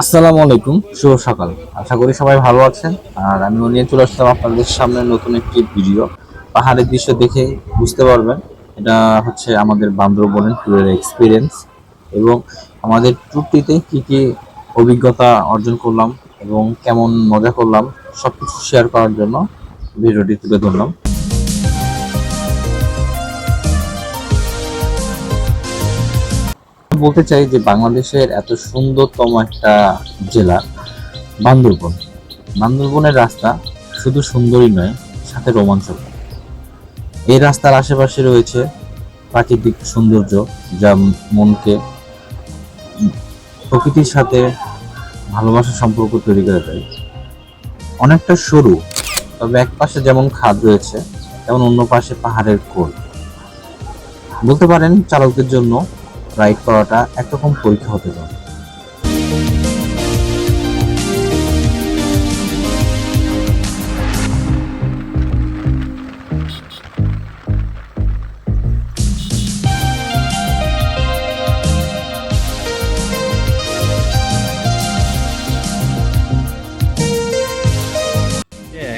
আসসালামু আলাইকুম, শুভ সকাল। আশা করি সবাই ভালো আছেন। আর আমিও নিয়ে চলে আসলাম আপনাদের সামনে নতুন একটি ভিডিও। পাহাড়ের দৃশ্য দেখে বুঝতে পারবেন, এটা হচ্ছে আমাদের বান্দরবনের ট্যুরের এক্সপিরিয়েন্স এবং আমাদের ট্যুরটিতে কি কি অভিজ্ঞতা অর্জন করলাম এবং কেমন মজা করলাম সব কিছু শেয়ার করার জন্য ভিডিওটি তুলে ধরলাম। বলতে চাই যে বাংলাদেশের এত সুন্দরতম একটা জেলা, বান্দরবন। বান্দরবনের রাস্তা শুধু সুন্দরই নয়, সাথে রোমাঞ্চক। এই রাস্তার আশেপাশে রয়েছে প্রাকৃতিক সৌন্দর্য, যা মনকে প্রকৃতির সাথে ভালোবাসার সম্পর্ক তৈরি করে দেয়। অনেকটা সরু, তবে এক পাশে যেমন খাদ রয়েছে, তেমন অন্য পাশে পাহাড়ের কোল। বলতে পারেন চালকদের জন্য রাইড করাটা একরকম পরীক্ষা হতে পারে।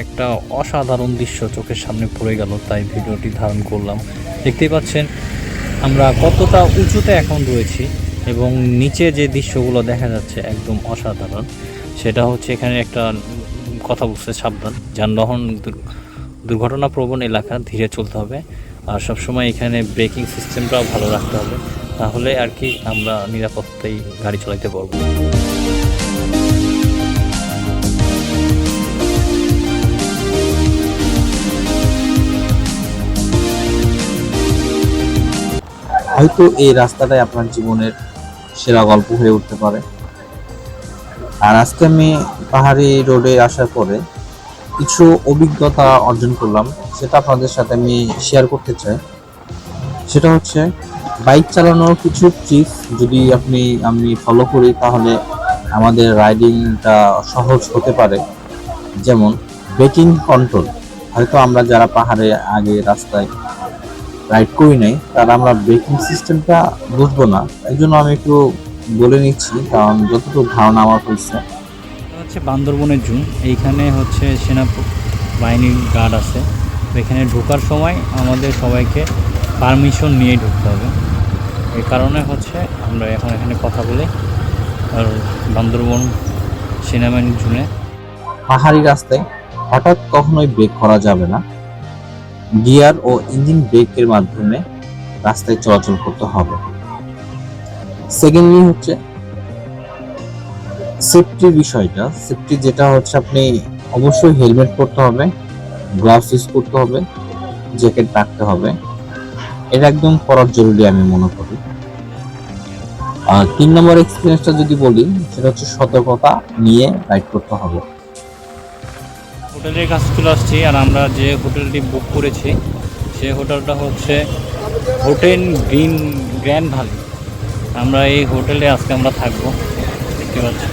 একটা অসাধারণ দৃশ্য চোখের সামনে পড়ে গেল, তাই ভিডিওটি ধারণ করলাম। দেখতেই পাচ্ছেন আমরা কতটা উঁচুতে এখন রয়েছি এবং নিচে যে দৃশ্যগুলো দেখা যাচ্ছে একদম অসাধারণ, সেটা হচ্ছে এখানে একটা কথা বলছে সাবধান, যানবাহন দুর্ঘটনা দুর্ঘটনাপ্রবণ এলাকা ধীরে চলতে হবে আর সবসময় এখানে ব্রেকিং সিস্টেমটাও ভালো রাখতে হবে, তাহলে আর কি আমরা নিরাপত্তায় গাড়ি চালাতে পারব। হয়তো এই রাস্তাটাই আপনার জীবনের সেরা গল্প হয়ে উঠতে পারে। আর আজকে আমি পাহাড়ি রোডে আসার পরে কিছু অভিজ্ঞতা অর্জন করলাম, সেটা আপনাদের সাথে আমি শেয়ার করতে চাই। সেটা হচ্ছে বাইক চালানোর কিছু ট্রিক্স যদি আপনি, আমি ফলো করি, তাহলে আমাদের রাইডিংটা সহজ হতে পারে। যেমন ব্রেকিং কন্ট্রোল হয়তো আমরা যারা পাহাড়ে আগে রাস্তায় রাইড করি নাই তারা আমরা ব্রেকিং সিস্টেমটা বুঝব না। এই জন্য আমি একটু বলে নিচ্ছি কারণ যতটুকু ধারণা আমার হয়েছে। হচ্ছে বান্দরবনের জুন এইখানে হচ্ছে সেনা বাহিনীর গার্ড আছে। এখানে ঢোকার সময় আমাদের সবাইকে পারমিশন নিয়ে ঢুকতে হবে। এই কারণে হচ্ছে আমরা এখন এখানে কথা বলি। আর বান্দরবন সেনাবাহিনীর জুনে পাহাড়ি রাস্তায় হঠাৎ কখনোই ব্রেক করা যাবে না। গিয়ার ও ইঞ্জিন ব্রেকের মাধ্যমে রাস্তায় চলাচল করতে হবে। সেকেন্ডলি হচ্ছে সেফটি বিষয়টা। সেফটি যেটা হচ্ছে আপনি অবশ্যই হেলমেট পরতে হবে গ্লাভস ইউজ করতে হবে জ্যাকেট রাখতে হবে। এটা একদম পরার জরুরি আমি মনে করি। আর তিন নম্বর এক্সপিরিয়েন্সটা যদি বলি, সেটা হচ্ছে সতর্কতা নিয়ে রাইড করতে হবে। হোটেলের কাছে চলে আসছি আর আমরা যে হোটেলটি বুক করেছি, সে হোটেলটা হচ্ছে হোটেল গ্রিন, গ্র্যান্ড ভ্যালি। আমরা এই হোটেলে আজকে আমরা থাকব। দেখতে পাচ্ছি.